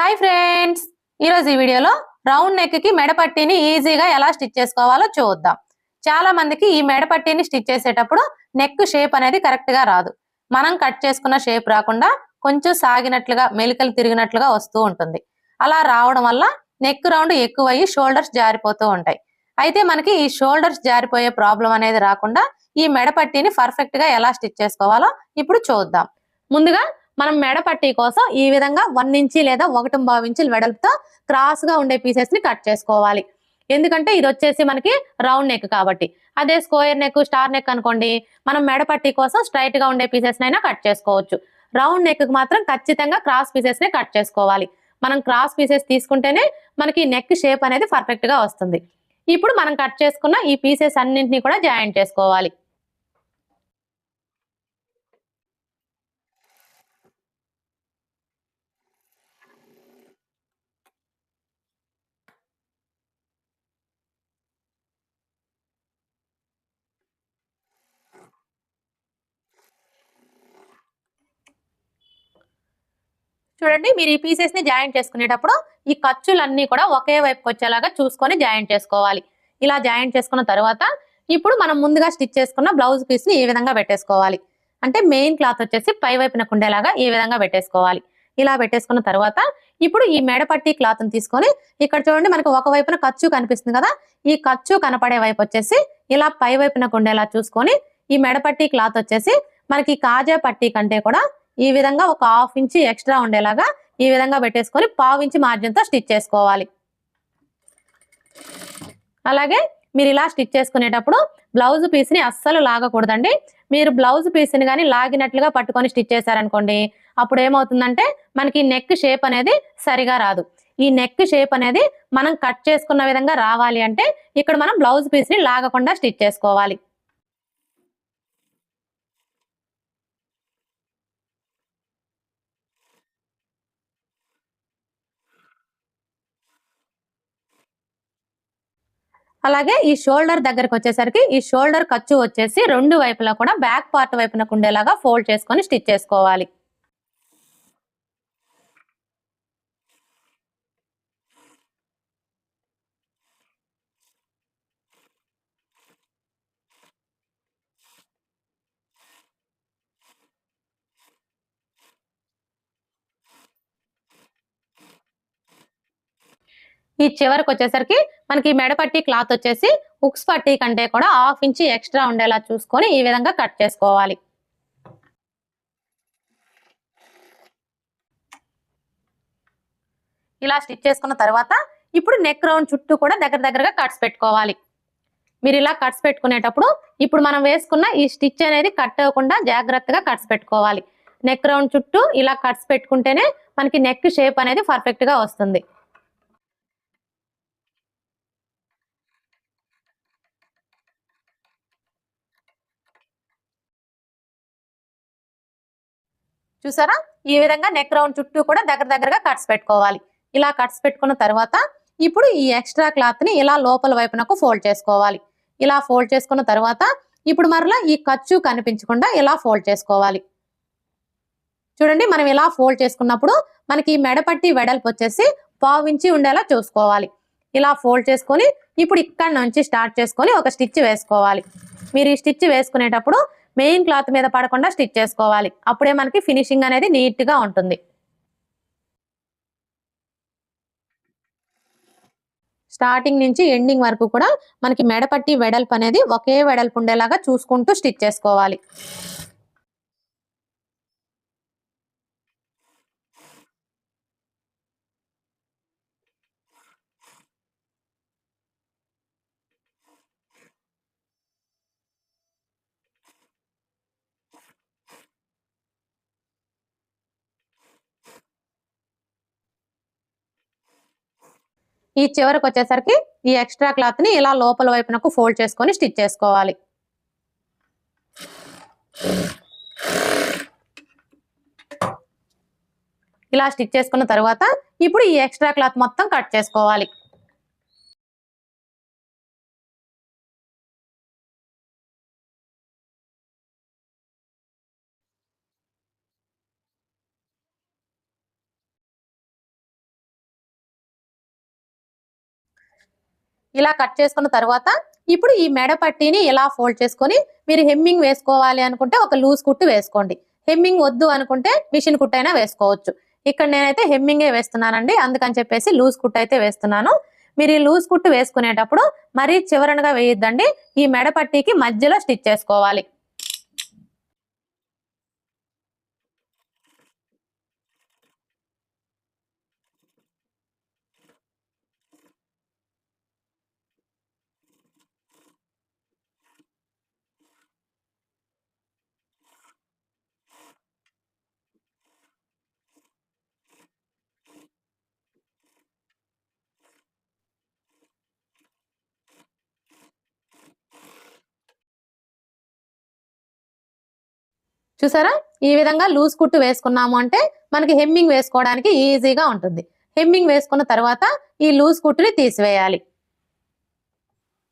Hi friends ఈరోజు ఈ వీడియోలో రౌండ్ నెక్కి ఈజీగా ఎలా స్టిచ్ చేసుకోవాలో చూద్దాం. చాలా మందికి ఈ మెడపట్టిని స్టిచ్ చేసేటప్పుడు నెక్ షేప్ అనేది కరెక్ట్గా రాదు. మనం కట్ చేసుకున్న షేప్ రాకుండా కొంచెం సాగినట్లుగా మెలికలు తిరిగినట్లుగా వస్తూ ఉంటుంది. అలా రావడం వల్ల నెక్ రౌండ్ ఎక్కువయ్యి షోల్డర్స్ జారిపోతూ ఉంటాయి. అయితే మనకి ఈ షోల్డర్స్ జారిపోయే ప్రాబ్లం అనేది రాకుండా ఈ మెడపట్టిని పర్ఫెక్ట్గా ఎలా స్టిచ్ చేసుకోవాలో ఇప్పుడు చూద్దాం. ముందుగా మనం మెడ పట్టీ కోసం ఈ విధంగా వన్ ఇంచి లేదా ఒకటి బావు వెడల్పుతో క్రాస్గా ఉండే పీసెస్ని కట్ చేసుకోవాలి. ఎందుకంటే ఇది వచ్చేసి మనకి రౌండ్ నెక్ కాబట్టి. అదే స్క్వేర్ నెక్ స్టార్ నెక్ అనుకోండి మనం మెడ పట్టీ కోసం స్ట్రైట్గా ఉండే పీసెస్ నైనా కట్ చేసుకోవచ్చు. రౌండ్ నెక్ మాత్రం ఖచ్చితంగా క్రాస్ పీసెస్ని కట్ చేసుకోవాలి. మనం క్రాస్ పీసెస్ తీసుకుంటేనే మనకి నెక్ షేప్ అనేది పర్ఫెక్ట్గా వస్తుంది. ఇప్పుడు మనం కట్ చేసుకున్న ఈ పీసెస్ అన్నింటినీ కూడా జాయింట్ చేసుకోవాలి. చూడండి మీరు ఈ పీసెస్ని జాయింట్ చేసుకునేటప్పుడు ఈ ఖర్చులన్నీ కూడా ఒకే వైపుకి వచ్చేలాగా చూసుకొని జాయింట్ చేసుకోవాలి. ఇలా జాయింట్ చేసుకున్న తర్వాత ఇప్పుడు మనం ముందుగా స్టిచ్ చేసుకున్న బ్లౌజ్ పీస్ని ఈ విధంగా పెట్టేసుకోవాలి. అంటే మెయిన్ క్లాత్ వచ్చేసి పై వైపున కుండేలాగా ఈ విధంగా పెట్టేసుకోవాలి. ఇలా పెట్టేసుకున్న తర్వాత ఇప్పుడు ఈ మెడపట్టి క్లాత్ని తీసుకొని ఇక్కడ చూడండి మనకు ఒక వైపున ఖర్చు కనిపిస్తుంది కదా ఈ ఖర్చు కనపడే వైపు వచ్చేసి ఇలా పై వైపున కుండేలా చూసుకొని ఈ మెడపట్టి క్లాత్ వచ్చేసి మనకి కాజా పట్టి కంటే కూడా ఈ విధంగా ఒక హాఫ్ ఇంచి ఎక్స్ట్రా ఉండేలాగా ఈ విధంగా పెట్టేసుకొని పావు ఇంచి మార్జిన్తో స్టిచ్ చేసుకోవాలి. అలాగే మీరు ఇలా స్టిచ్ చేసుకునేటప్పుడు బ్లౌజ్ పీస్ని అస్సలు లాగకూడదండి. మీరు బ్లౌజ్ పీస్ని కానీ లాగినట్లుగా పట్టుకొని స్టిచ్ చేశారనుకోండి అప్పుడు ఏమవుతుందంటే మనకి నెక్ షేప్ అనేది సరిగా రాదు. ఈ నెక్ షేప్ అనేది మనం కట్ చేసుకున్న విధంగా రావాలి అంటే ఇక్కడ మనం బ్లౌజ్ పీస్ని లాగకుండా స్టిచ్ చేసుకోవాలి. అలాగే ఈ షోల్డర్ దగ్గరకు వచ్చేసరికి ఈ షోల్డర్ ఖర్చు వచ్చేసి రెండు వైపులా కూడా బ్యాక్ పార్ట్ వైపునకు ఉండేలాగా ఫోల్డ్ చేసుకొని స్టిచ్ చేసుకోవాలి. ఈ చివరికి వచ్చేసరికి మనకి మెడపట్టి క్లాత్ వచ్చేసి ఉక్స్ పట్టీ కంటే కూడా హాఫ్ ఇంచి ఎక్స్ట్రా ఉండేలా చూసుకొని ఈ విధంగా కట్ చేసుకోవాలి. ఇలా స్టిచ్ చేసుకున్న తర్వాత ఇప్పుడు నెక్ రౌండ్ చుట్టూ కూడా దగ్గర దగ్గరగా కట్స్ పెట్టుకోవాలి. మీరు ఇలా కట్స్ పెట్టుకునేటప్పుడు ఇప్పుడు మనం వేసుకున్న ఈ స్టిచ్ అనేది కట్ అవ్వకుండా జాగ్రత్తగా కట్స్ పెట్టుకోవాలి. నెక్ రౌండ్ చుట్టూ ఇలా కట్స్ పెట్టుకుంటేనే మనకి నెక్ షేప్ అనేది పర్ఫెక్ట్గా వస్తుంది. చూసారా? ఈ విధంగా నెక్ రౌండ్ చుట్టూ కూడా దగ్గర దగ్గరగా కట్స్ పెట్టుకోవాలి. ఇలా కట్స్ పెట్టుకున్న తర్వాత ఇప్పుడు ఈ ఎక్స్ట్రా క్లాత్ని ఇలా లోపల వైపునకు ఫోల్డ్ చేసుకోవాలి. ఇలా ఫోల్డ్ చేసుకున్న తర్వాత ఇప్పుడు మరలా ఈ ఖర్చు కనిపించకుండా ఇలా ఫోల్డ్ చేసుకోవాలి. చూడండి మనం ఇలా ఫోల్డ్ చేసుకున్నప్పుడు మనకి ఈ మెడపట్టి వెడల్పు వచ్చేసి పావించి ఉండేలా చూసుకోవాలి. ఇలా ఫోల్డ్ చేసుకొని ఇప్పుడు ఇక్కడ నుంచి స్టార్ట్ చేసుకొని ఒక స్టిచ్ వేసుకోవాలి. మీరు ఈ స్టిచ్ వేసుకునేటప్పుడు మెయిన్ క్లాత్ మీద పడకుండా స్టిచ్ చేసుకోవాలి. అప్పుడే మనకి ఫినిషింగ్ అనేది నీట్గా ఉంటుంది. స్టార్టింగ్ నుంచి ఎండింగ్ వరకు కూడా మనకి మెడపట్టి వెడల్పు అనేది ఒకే వెడల్పు ఉండేలాగా చూసుకుంటూ స్టిచ్ చేసుకోవాలి. ఈ చివరికి వచ్చేసరికి ఈ ఎక్స్ట్రా క్లాత్ని ఇలా లోపల వైపునకు ఫోల్డ్ చేసుకొని స్టిచ్ చేసుకోవాలి. ఇలా స్టిచ్ చేసుకున్న తర్వాత ఇప్పుడు ఈ ఎక్స్ట్రా క్లాత్ మొత్తం కట్ చేసుకోవాలి. ఇలా కట్ చేసుకున్న తర్వాత ఇప్పుడు ఈ మెడ పట్టీని ఇలా ఫోల్డ్ చేసుకొని మీరు హెమ్మింగ్ వేసుకోవాలి అనుకుంటే ఒక లూజ్ కుట్టు వేసుకోండి. హెమ్మింగ్ వద్దు అనుకుంటే మిషన్ కుట్టైనా వేసుకోవచ్చు. ఇక్కడ నేనైతే హెమ్మింగే వేస్తున్నానండి. అందుకని చెప్పేసి లూజ్ కుట్టు అయితే వేస్తున్నాను. మీరు ఈ లూజ్ కుట్టు వేసుకునేటప్పుడు మరీ చివరనగా వేయొద్దండి. ఈ మెడ పట్టీకి మధ్యలో స్టిచ్ చేసుకోవాలి. చూసారా? ఈ విధంగా లూజ్ కుట్టు వేసుకున్నాము అంటే మనకి హెమ్మింగ్ వేసుకోవడానికి ఈజీగా ఉంటుంది. హెమ్మింగ్ వేసుకున్న తర్వాత ఈ లూజ్ కుట్టుని తీసివేయాలి.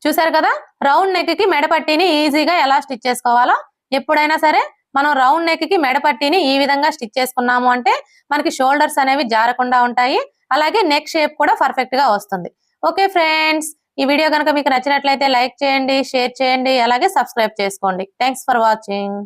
చూసారు కదా? రౌండ్ నెక్కి మెడపట్టీని ఈజీగా ఎలా స్టిచ్ చేసుకోవాలో? ఎప్పుడైనా సరే మనం రౌండ్ నెక్కి మెడపట్టిని ఈ విధంగా స్టిచ్ చేసుకున్నాము అంటే మనకి షోల్డర్స్ అనేవి జారకుండా ఉంటాయి. అలాగే నెక్ షేప్ కూడా పర్ఫెక్ట్గా వస్తుంది. ఓకే ఫ్రెండ్స్ ఈ వీడియో కనుక మీకు నచ్చినట్లయితే లైక్ చేయండి షేర్ చేయండి అలాగే సబ్స్క్రైబ్ చేసుకోండి. Thanks for watching